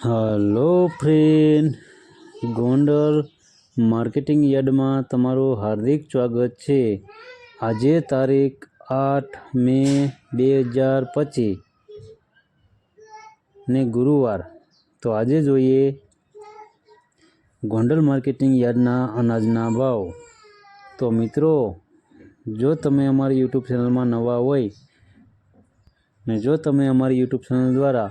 Hello friend, Gondal marketing યાર્ડમાં તમારું હાર્દિક સ્વાગત છે. આજે તારીખ આઠ મે બે હજાર પચીસ ને ગુરુવાર. તો આજે જોઈએ ગોંડલ માર્કેટિંગ યાર્ડના અનાજના ભાવ. તો મિત્રો, જો તમે અમારી યુટ્યુબ ચેનલમાં નવા હોય ને જો તમે અમારી યુટ્યુબ ચેનલ દ્વારા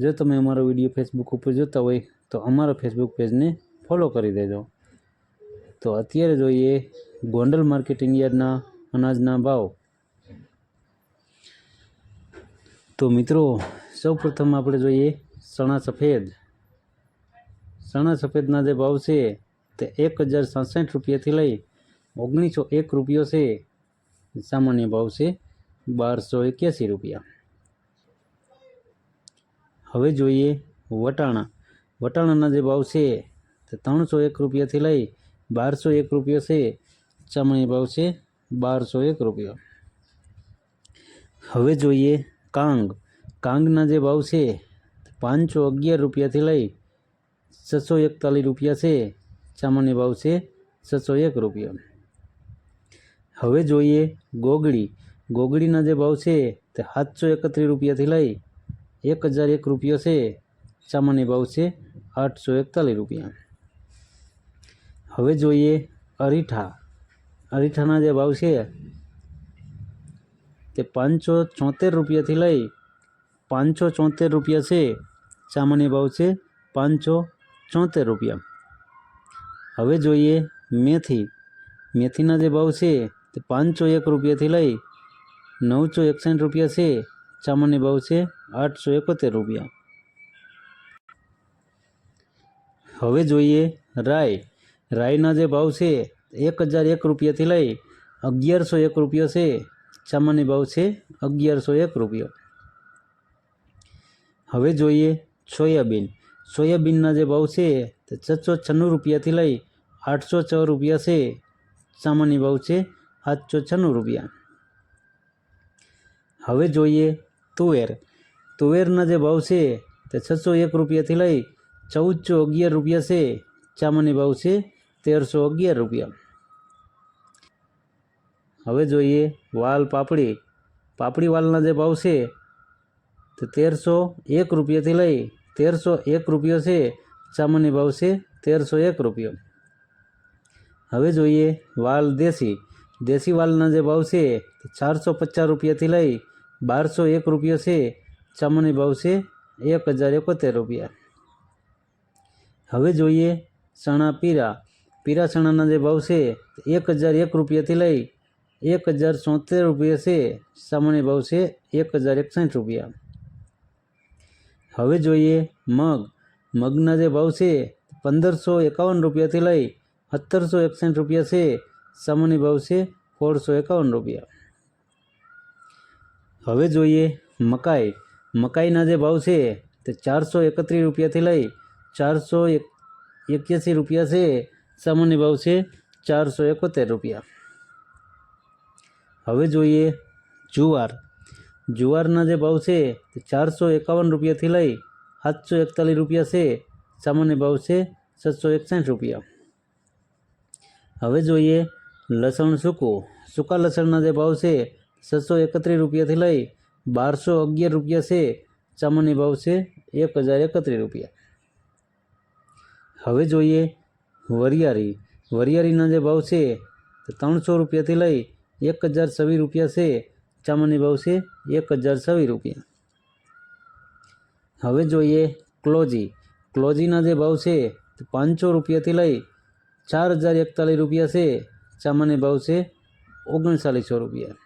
જો તમે અમારો વીડિયો ફેસબુક ઉપર જોતા હોય, તો અમારા ફેસબુક પેજને ફોલો કરી દેજો. તો અત્યારે જોઈએ ગોંડલ માર્કેટિંગ યાર્ડના અનાજના ભાવ. તો મિત્રો સૌ પ્રથમ આપણે જોઈએ સણા સફેદ. સણા સફેદના જે ભાવ છે, તે એક હજાર સાસઠ રૂપિયાથી લઈ ઓગણીસો એક રૂપિયો છે. સામાન્ય ભાવ છે બારસો એક્યાસી રૂપિયા. હવે જોઈએ વટાણા. વટાણાના જે ભાવ છે તે ત્રણસો એક રૂપિયાથી લઈ બારસો એક રૂપિયો છે. ચામડી ભાવ છે બારસો એક રૂપિયો. હવે જોઈએ કાંગ. કાંગના જે ભાવ છે પાંચસો અગિયાર રૂપિયાથી લઈ છસો એકતાલીસ રૂપિયા છે. ચામડી ભાવ છે છસો એક રૂપિયા. હવે જોઈએ ગોગડી. ગોગડીના જે ભાવ છે તે સાતસો એકત્રીસ રૂપિયાથી લઈ એક હજાર એક રૂપિયો છે. સામાન્ય ભાવ છે આઠસો એકતાલીસ રૂપિયા. હવે જોઈએ અરીઠા. અરીઠાના જે ભાવ છે તે પાંચસો ચોંતેર રૂપિયાથી લઈ પાંચસો ચોતેર રૂપિયા છે. સામાન્ય ભાવ છે પાંચસો ચોતેર રૂપિયા. હવે જોઈએ મેથી. મેથીના જે ભાવ છે તે પાંચસો એક રૂપિયાથી લઈ નવસો એકસઠ રૂપિયા છે. સામાન્ય ભાવ છે આઠસો એકોતેર રૂપિયા. હવે જોઈએ રાય. રાયના જે ભાવ છે એક હજાર એક રૂપિયાથી લઈ અગિયારસો એક રૂપિયો છે. સામાન્ય ભાવ છે અગિયારસો એક રૂપિયો. હવે જોઈએ સોયાબીન. સોયાબીનના જે ભાવ છે તે છસો છન્નું રૂપિયાથી લઈ આઠસો છ રૂપિયા છે. સામાન્ય ભાવ છે આઠસો છન્નું રૂપિયા. હવે જોઈએ તુવેર. તુવેરના જે ભાવ છે તે છસો એક રૂપિયાથી લઈ ચૌદસો અગિયાર રૂપિયા છે. સામાન્ય ભાવ છે તેરસો અગિયાર રૂપિયા. હવે જોઈએ વાલ પાપડી. પાપડી વાલના જે ભાવ છે તે તેરસો એક રૂપિયાથી લઈ તેરસો એક રૂપિયો છે. સામાન્ય ભાવ છે તેરસો એક રૂપિયો. હવે જોઈએ વાલ દેશી. દેશી વાલના જે ભાવ છે તે ચારસો પચાસ રૂપિયાથી લઈ બારસો એક રૂપિયો છે સામાન્ય ભાવ છે એક હજાર એકોતેર રૂપિયા હવે જોઈએ ચણા પીરા પીરા ચણાના જે ભાવ છે એક હજાર એક રૂપિયાથી લઈ એક હજાર સોતેર રૂપિયા છે સામાન્ય ભાવ છે એક હજાર એકસઠ રૂપિયા હવે જોઈએ મગ મગના જે ભાવ છે પંદરસો એકાવન રૂપિયાથી લઈ સત્તરસો એકસઠ રૂપિયા છે સામાન્ય ભાવ છે સોળસો એકાવન રૂપિયા હવે જોઈએ મકાઈ. મકાઈના જે ભાવ છે તે ચારસો એકત્રીસ રૂપિયાથી લઈ ચારસો એક એક્યાસી રૂપિયા છે. સામાન્ય ભાવ છે ચારસો એકોતેર રૂપિયા. હવે જોઈએ જુવાર. જુવારના જે ભાવ છે તે ચારસો એકાવન રૂપિયાથી લઈ સાતસો એકતાલીસ રૂપિયા છે. સામાન્ય ભાવ છે સાતસો એકસાઠ રૂપિયા. હવે જોઈએ લસણ સૂકું. સૂકા લસણના જે ભાવ છે છસો એકત્રીસ રૂપિયાથી લઈ બારસો અગિયાર રૂપિયા છે. સામાન્ય ભાવ છે એક હજાર એકત્રીસ રૂપિયા. હવે જોઈએ વરિયાળી. વરિયાળીના જે ભાવ છે તે ત્રણસો રૂપિયાથી લઈ એક હજાર છવ્વીસ રૂપિયા છે. સામાન્ય ભાવ છે એક હજાર છવ્વીસ રૂપિયા. હવે જોઈએ ક્લોજી. ક્લોજીના જે ભાવ છે તે પાંચસો રૂપિયાથી લઈ ચાર હજાર એકતાલીસ રૂપિયા છે. સામાન્ય ભાવ છે ઓગણચાલીસો રૂપિયા.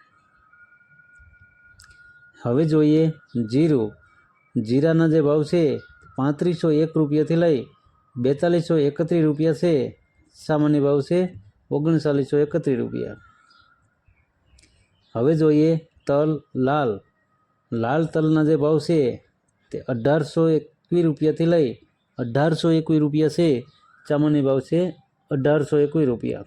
હવે જોઈએ જીરું. જીરાના જે ભાવ છે, પાંત્રીસો એક રૂપિયાથી લઈ બેતાલીસો એકત્રીસ રૂપિયા છે. સામાન્ય ભાવ છે, ઓગણચાલીસો એકત્રીસ રૂપિયા. હવે જોઈએ તલ, લાલ. લાલ તલના જે ભાવ છે, તે અઢારસો એકવીસ રૂપિયાથી લઈ અઢારસો એકવીસ રૂપિયા છે. સામાન્ય ભાવ છે, અઢારસો એકવીસ રૂપિયા.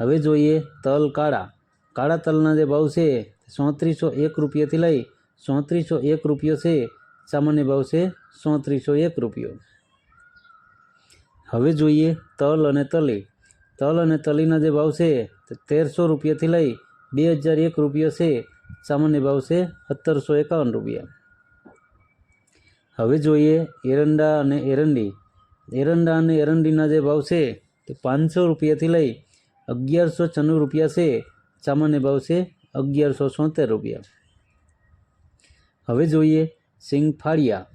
હવે જોઈએ તલ કાળા. કાળા તલના જે ભાવ છે સોત્રીસો એક રૂપિયાથી લઈ સોત્રીસો એક રૂપિયો છે. સામાન્ય ભાવ છે સોત્રીસો એક રૂપિયો. હવે જોઈએ તલ અને તલી. તલ અને તલીના જે ભાવ છે તેરસો રૂપિયાથી લઈ બે હજાર એક રૂપિયો છે. સામાન્ય ભાવ છે સત્તરસો એકાવન રૂપિયા. હવે જોઈએ એરંડા અને એરંડી. એરંડા અને એરંડીના જે ભાવ છે તે પાંચસો રૂપિયાથી લઈ અગિયારસો છન્નું રૂપિયા છે. સામાન્ય ભાવ છે અગિયારસો સોતેર રૂપિયા. હવે જોઈએ સિંગ ફાળિયા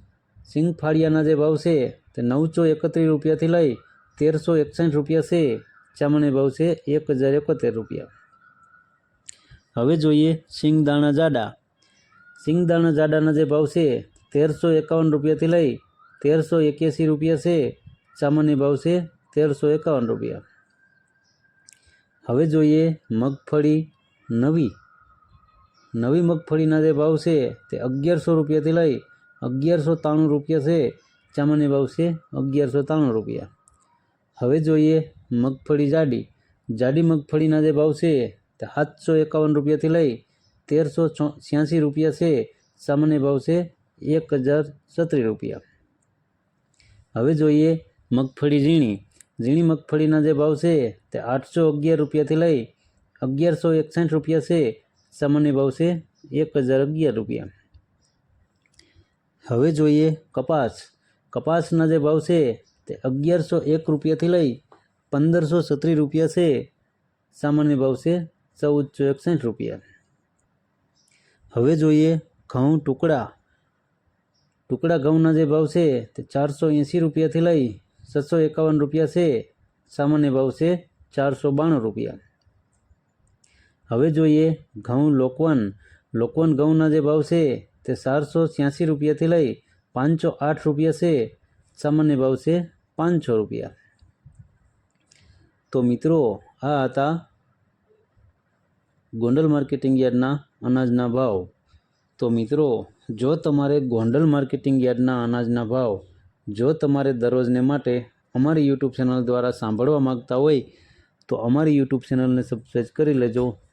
સિંગ ફાળિયાના જે ભાવ છે તે નવસો એકત્રીસ રૂપિયાથી લઈ તેરસો એકસઠ રૂપિયા છે. ચામડી ભાવ છે એક હજાર એકોતેર રૂપિયા. હવે જોઈએ સિંગદાણા જાડા. સિંગદાણા જાડાના જે ભાવ છે તેરસો એકાવન રૂપિયાથી લઈ તેરસો એક્યાસી રૂપિયા છે. સામાન્ય ભાવ છે તેરસો એકાવન રૂપિયા. હવે જોઈએ મગફળી નવી. નવી મગફળીના જે ભાવ છે તે અગિયારસો રૂપિયાથી લઈ અગિયારસો ત્રાણું રૂપિયા છે. સામાન્ય ભાવ છે અગિયારસો ત્રાણું રૂપિયા. હવે જોઈએ મગફળી જાડી. જાડી મગફળીના જે ભાવ છે તે સાતસો એકાવન રૂપિયાથી લઈ તેરસો છ્યાસી રૂપિયા છે. સામાન્ય ભાવ છે એક હજાર છત્રીસ રૂપિયા. હવે જોઈએ મગફળી ઝીણી. ઝીણી મગફળીના જે ભાવ છે તે આઠસો અગિયાર રૂપિયાથી લઈ અગિયારસો એકસઠ રૂપિયા છે. સામાન્ય ભાવ છે એક હજાર અગિયાર રૂપિયા. હવે જોઈએ કપાસ. કપાસના જે ભાવ છે તે અગિયારસો એક રૂપિયાથી લઈ પંદરસો છત્રીસ રૂપિયા છે. સામાન્ય ભાવ છે ચૌદસો એકસઠ રૂપિયા. હવે જોઈએ ઘઉં ટુકડા. ટુકડા ઘઉંના જે ભાવ છે તે ચારસો એંસી રૂપિયાથી લઈ છસો એકાવન રૂપિયા છે. સામાન્ય ભાવ છે ચારસો બાણું રૂપિયા. હવે જોઈએ, ઘઉં લોકવન. લોકવન ઘઉંના જે ભાવ છે, તે ચારસો છ્યાસી રૂપિયાથી લઈ પાંચસો આઠ રૂપિયા છે. સામાન્ય ભાવ છે પાંચસો રૂપિયા. તો મિત્રો, આ હતા ગોંડલ માર્કેટિંગ યાર્ડના અનાજના ભાવ. તો મિત્રો, જો તમારે ગોંડલ માર્કેટિંગ યાર્ડના અનાજના ભાવ, જો તમારે દરરોજને માટે અમારી યુટ્યુબ ચેનલ દ્વારા સાંભળવા માગતા હોય, તો અમારી યુટ્યુબ ચેનલને સબસ્ક્રાઈબ કરી લેજો.